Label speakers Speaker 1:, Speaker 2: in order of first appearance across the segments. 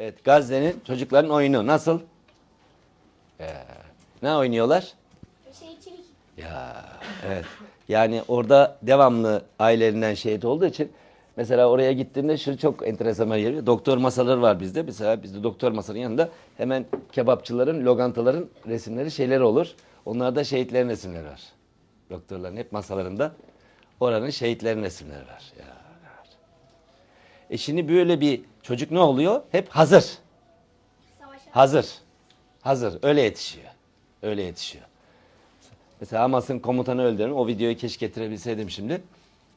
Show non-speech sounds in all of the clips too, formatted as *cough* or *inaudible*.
Speaker 1: Evet Gazze'nin çocukların oyunu nasıl? Ee, ne oynuyorlar?
Speaker 2: Şehitçilik.
Speaker 1: Ya evet. Yani orada devamlı ailelerinden şehit olduğu için mesela oraya gittiğimde şu çok enteresan geliyor. Doktor masaları var bizde. Mesela bizde doktor masanın yanında hemen kebapçıların, lokantaların resimleri şeyleri olur. Onlarda şehitlerin resimleri var. Doktorların hep masalarında oranın şehitlerin resimleri var. Ya. E şimdi böyle bir çocuk ne oluyor? Hep hazır. Hazır. Hazır. Öyle yetişiyor. Öyle yetişiyor. Mesela Hamas'ın komutanı öldüren o videoyu keşke getirebilseydim şimdi.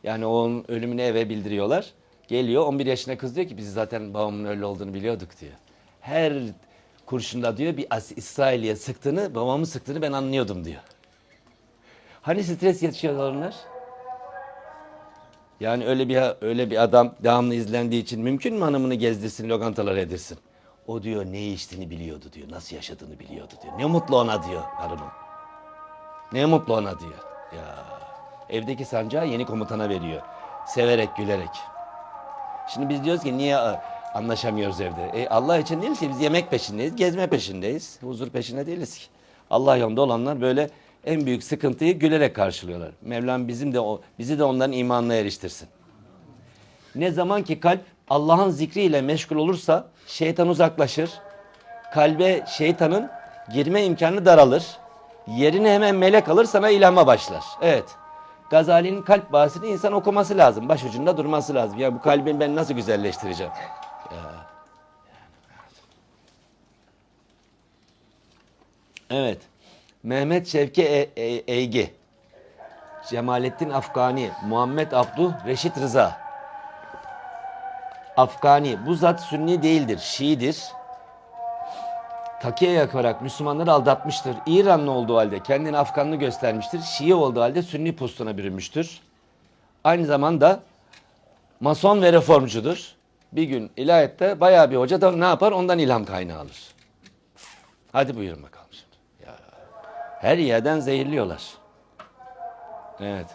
Speaker 1: Yani onun ölümünü eve bildiriyorlar. Geliyor 11 yaşında kız diyor ki biz zaten babamın öyle olduğunu biliyorduk diyor. Her kurşunda diyor bir İsrail'e sıktığını, babamı sıktığını ben anlıyordum diyor. Hani stres yetişiyorlar onlar? Yani öyle bir öyle bir adam devamlı izlendiği için mümkün mü hanımını gezdirsin, lokantalara edirsin? O diyor ne içtiğini biliyordu diyor, nasıl yaşadığını biliyordu diyor. Ne mutlu ona diyor hanımın. Ne mutlu ona diyor. Ya evdeki sancağı yeni komutana veriyor. Severek, gülerek. Şimdi biz diyoruz ki niye e, anlaşamıyoruz evde? E, Allah için değiliz ki biz yemek peşindeyiz, gezme peşindeyiz. Huzur peşinde değiliz ki. Allah yolunda olanlar böyle en büyük sıkıntıyı gülerek karşılıyorlar. Mevlam bizim de o, bizi de onların imanına eriştirsin. Ne zaman ki kalp Allah'ın zikriyle meşgul olursa şeytan uzaklaşır. Kalbe şeytanın girme imkanı daralır. Yerine hemen melek alır sana ilhama başlar. Evet. Gazali'nin kalp bahsini insan okuması lazım. Başucunda durması lazım. Ya bu kalbimi ben nasıl güzelleştireceğim? Evet. Mehmet Şevki E- E- Eygi. Cemalettin Afgani. Muhammed Abduh Reşit Rıza. Afgani. Bu zat Sünni değildir. Şiidir. Takiye yakarak Müslümanları aldatmıştır. İranlı olduğu halde kendini Afganlı göstermiştir. Şii olduğu halde Sünni postuna bürünmüştür. Aynı zamanda Mason ve reformcudur. Bir gün ilahiyette bayağı bir hoca da ne yapar? Ondan ilham kaynağı alır. Hadi buyurun bakalım her yerden zehirliyorlar. Evet.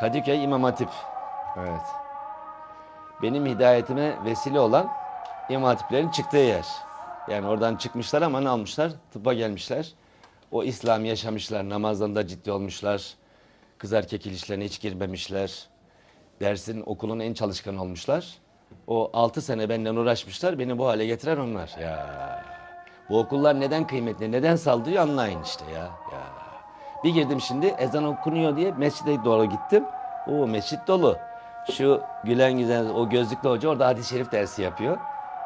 Speaker 1: Kadıköy İmam Hatip. Evet. Benim hidayetime vesile olan İmam Hatiplerin çıktığı yer. Yani oradan çıkmışlar ama ne almışlar? Tıbba gelmişler. O İslam yaşamışlar. Namazdan da ciddi olmuşlar. Kız erkek ilişkilerine hiç girmemişler. Dersin okulun en çalışkan olmuşlar. O 6 sene benden uğraşmışlar. Beni bu hale getiren onlar. Ya. Bu okullar neden kıymetli, neden saldırıyor anlayın işte ya. ya. Bir girdim şimdi ezan okunuyor diye mescide doğru gittim. O mescit dolu. Şu gülen güzel o gözlüklü hoca orada hadis-i şerif dersi yapıyor.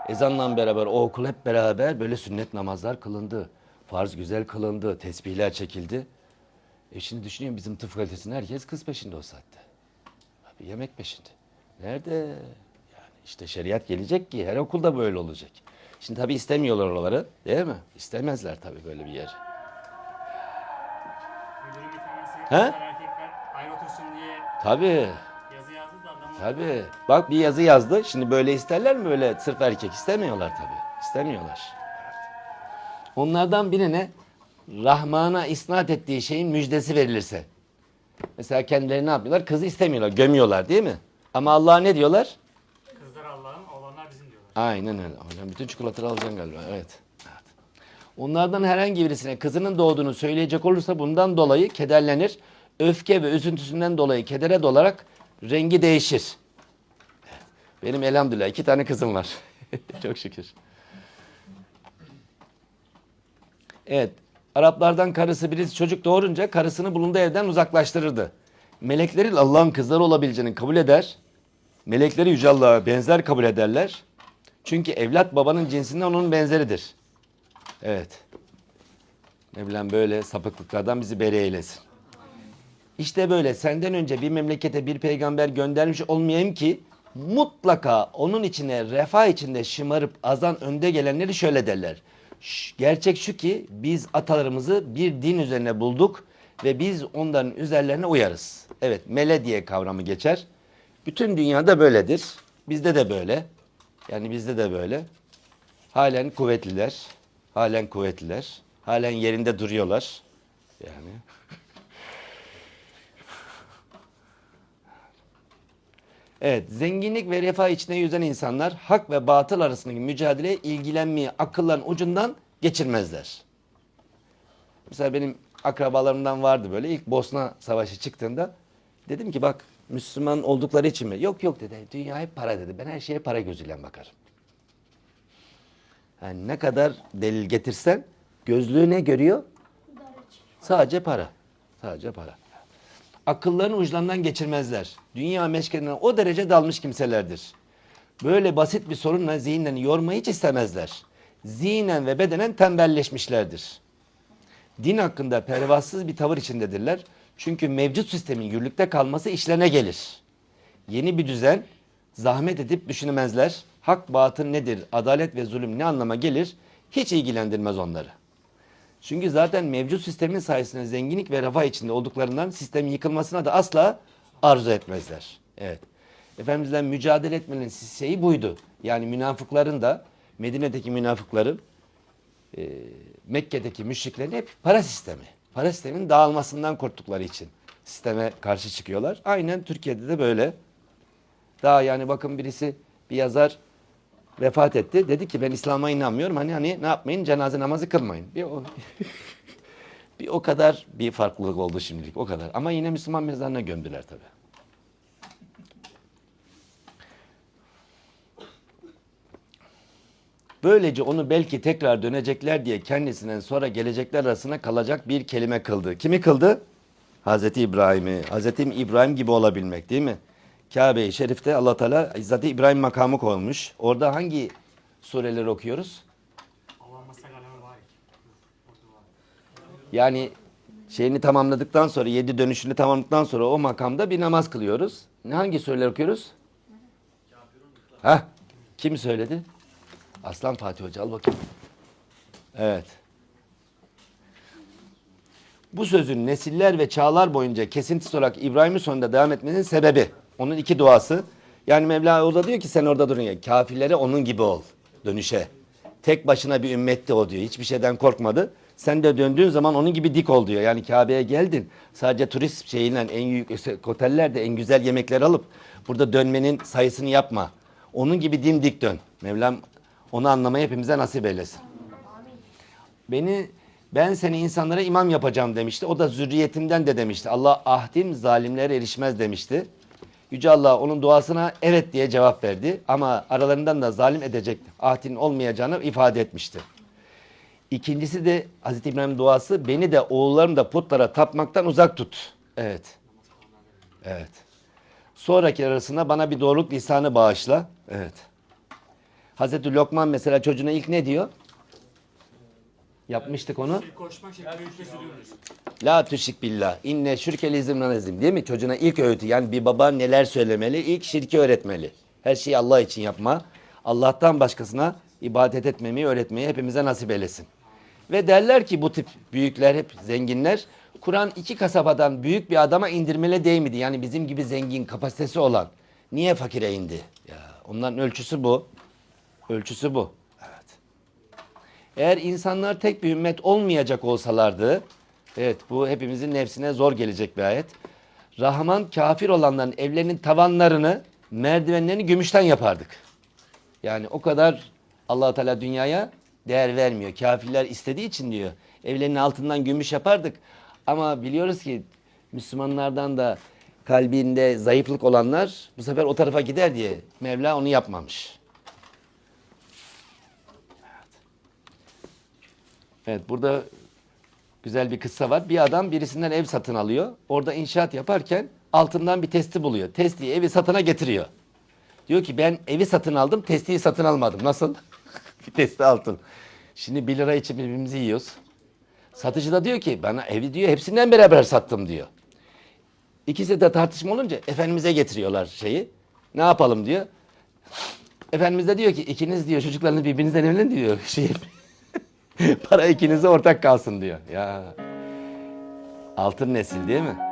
Speaker 1: Ezanla beraber o okul hep beraber böyle sünnet namazlar kılındı. Farz güzel kılındı. Tesbihler çekildi. E şimdi düşünüyorum bizim tıp fakültesinde herkes kız peşinde o saatte. Abi yemek peşinde. Nerede? Yani işte şeriat gelecek ki her okulda böyle olacak. Şimdi tabii istemiyorlar oraları değil mi? İstemezler tabii böyle bir yer. He? Tabii. Tabii. Bak bir yazı yazdı. Şimdi böyle isterler mi böyle sırf erkek? istemiyorlar tabii. İstemiyorlar. Onlardan birine Rahman'a isnat ettiği şeyin müjdesi verilirse. Mesela kendileri ne yapıyorlar? Kızı istemiyorlar, gömüyorlar değil mi? Ama Allah'a ne diyorlar?
Speaker 3: kızlar Allah'ın oğlanlar bizim diyorlar.
Speaker 1: Aynen öyle. Hocam bütün çikolataları alacaksın galiba. Evet. evet. Onlardan herhangi birisine kızının doğduğunu söyleyecek olursa bundan dolayı kederlenir. Öfke ve üzüntüsünden dolayı kedere dolarak rengi değişir. Benim elhamdülillah iki tane kızım var. *laughs* Çok şükür. Evet. Araplardan karısı birisi çocuk doğurunca karısını bulunduğu evden uzaklaştırırdı. Meleklerin Allah'ın kızları olabileceğini kabul eder. Melekleri Yüce Allah'a benzer kabul ederler. Çünkü evlat babanın cinsinden onun benzeridir. Evet. Mevlam böyle sapıklıklardan bizi beri eylesin. İşte böyle senden önce bir memlekete bir peygamber göndermiş olmayayım ki mutlaka onun içine refah içinde şımarıp azan önde gelenleri şöyle derler. "Şş, Gerçek şu ki biz atalarımızı bir din üzerine bulduk ve biz onların üzerlerine uyarız. Evet mele diye kavramı geçer. Bütün dünyada böyledir. Bizde de böyle. Yani bizde de böyle. Halen kuvvetliler. Halen kuvvetliler. Halen yerinde duruyorlar. Yani Evet, zenginlik ve refah içinde yüzen insanlar hak ve batıl arasındaki mücadeleye ilgilenmeyi akılların ucundan geçirmezler. Mesela benim akrabalarımdan vardı böyle ilk Bosna Savaşı çıktığında dedim ki bak Müslüman oldukları için mi? Yok yok dedi. Dünya hep para dedi. Ben her şeye para gözüyle bakarım. Yani ne kadar delil getirsen gözlüğü ne görüyor? Sadece para. Sadece para. Akıllarını uçlarından geçirmezler. Dünya meşgaline o derece dalmış kimselerdir. Böyle basit bir sorunla zihinlerini yormayı hiç istemezler. Zihnen ve bedenen tembelleşmişlerdir. Din hakkında pervasız bir tavır içindedirler. Çünkü mevcut sistemin yürürlükte kalması işlerine gelir. Yeni bir düzen zahmet edip düşünemezler. Hak batıl nedir, adalet ve zulüm ne anlama gelir hiç ilgilendirmez onları. Çünkü zaten mevcut sistemin sayesinde zenginlik ve refah içinde olduklarından sistemin yıkılmasına da asla arzu etmezler. Evet. Efendimizle mücadele etmenin şeyi buydu. Yani münafıkların da Medine'deki münafıkların e, Mekke'deki müşriklerin hep para sistemi. Para sistemin dağılmasından korktukları için sisteme karşı çıkıyorlar. Aynen Türkiye'de de böyle. Daha yani bakın birisi bir yazar vefat etti. Dedi ki ben İslam'a inanmıyorum. Hani hani ne yapmayın? Cenaze namazı kılmayın. Bir o, *laughs* bir o kadar bir farklılık oldu şimdilik. O kadar. Ama yine Müslüman mezarına gömdüler tabii. Böylece onu belki tekrar dönecekler diye kendisinden sonra gelecekler arasına kalacak bir kelime kıldı. Kimi kıldı? Hazreti İbrahim'i. Hazreti İbrahim gibi olabilmek değil mi? Kabe-i Şerif'te Allah Teala Hazreti İbrahim makamı koymuş. Orada hangi sureleri okuyoruz? Yani şeyini tamamladıktan sonra, yedi dönüşünü tamamladıktan sonra o makamda bir namaz kılıyoruz. Ne hangi sureler okuyoruz? Ha? Kim söyledi? Aslan Fatih Hoca al bakayım. Evet. Bu sözün nesiller ve çağlar boyunca kesintisiz olarak İbrahim'in sonunda devam etmenin sebebi. Onun iki duası. Yani Mevla orada diyor ki sen orada durun ya. Kafirlere onun gibi ol. Dönüşe. Tek başına bir ümmetti o diyor. Hiçbir şeyden korkmadı. Sen de döndüğün zaman onun gibi dik ol diyor. Yani Kabe'ye geldin. Sadece turist şeyiyle en büyük otellerde en güzel yemekler alıp burada dönmenin sayısını yapma. Onun gibi dimdik dön. Mevlam onu anlamayı hepimize nasip eylesin. Beni ben seni insanlara imam yapacağım demişti. O da zürriyetimden de demişti. Allah ahdim zalimlere erişmez demişti. Yüce Allah onun duasına evet diye cevap verdi. Ama aralarından da zalim edecek ahdin olmayacağını ifade etmişti. İkincisi de Hazreti İbrahim duası beni de oğullarım da putlara tapmaktan uzak tut. Evet. Evet. Sonraki arasında bana bir doğruluk lisanı bağışla. Evet. Hazreti Lokman mesela çocuğuna ilk ne diyor? Yapmıştık onu.
Speaker 3: Bir koşmak şekli ülke sürüyoruz.
Speaker 1: La tüşrik billah. İnne şirkel izimden ezim. Değil mi? Çocuğuna ilk öğütü. Yani bir baba neler söylemeli? İlk şirki öğretmeli. Her şeyi Allah için yapma. Allah'tan başkasına ibadet etmemeyi öğretmeyi hepimize nasip eylesin. Ve derler ki bu tip büyükler hep zenginler. Kur'an iki kasabadan büyük bir adama indirmeli değil miydi? Yani bizim gibi zengin kapasitesi olan. Niye fakire indi? Ya, onların ölçüsü bu. Ölçüsü bu. Evet. Eğer insanlar tek bir ümmet olmayacak olsalardı, evet bu hepimizin nefsine zor gelecek bir ayet. Rahman kafir olanların evlerinin tavanlarını, merdivenlerini gümüşten yapardık. Yani o kadar allah Teala dünyaya değer vermiyor. Kafirler istediği için diyor. Evlerinin altından gümüş yapardık. Ama biliyoruz ki Müslümanlardan da kalbinde zayıflık olanlar bu sefer o tarafa gider diye Mevla onu yapmamış. Evet burada güzel bir kıssa var. Bir adam birisinden ev satın alıyor. Orada inşaat yaparken altından bir testi buluyor. Testiyi evi satına getiriyor. Diyor ki ben evi satın aldım, testiyi satın almadım. Nasıl? *laughs* bir testi altın. Şimdi 1 lira için birbirimizi yiyoruz. Satıcı da diyor ki bana evi diyor hepsinden beraber sattım diyor. İkisi de tartışma olunca Efendimiz'e getiriyorlar şeyi. Ne yapalım diyor. Efendimiz de diyor ki ikiniz diyor çocuklarınız birbirinizden evlenin diyor. *laughs* Şey, *laughs* Para ikinize ortak kalsın diyor. Ya altın nesil değil mi?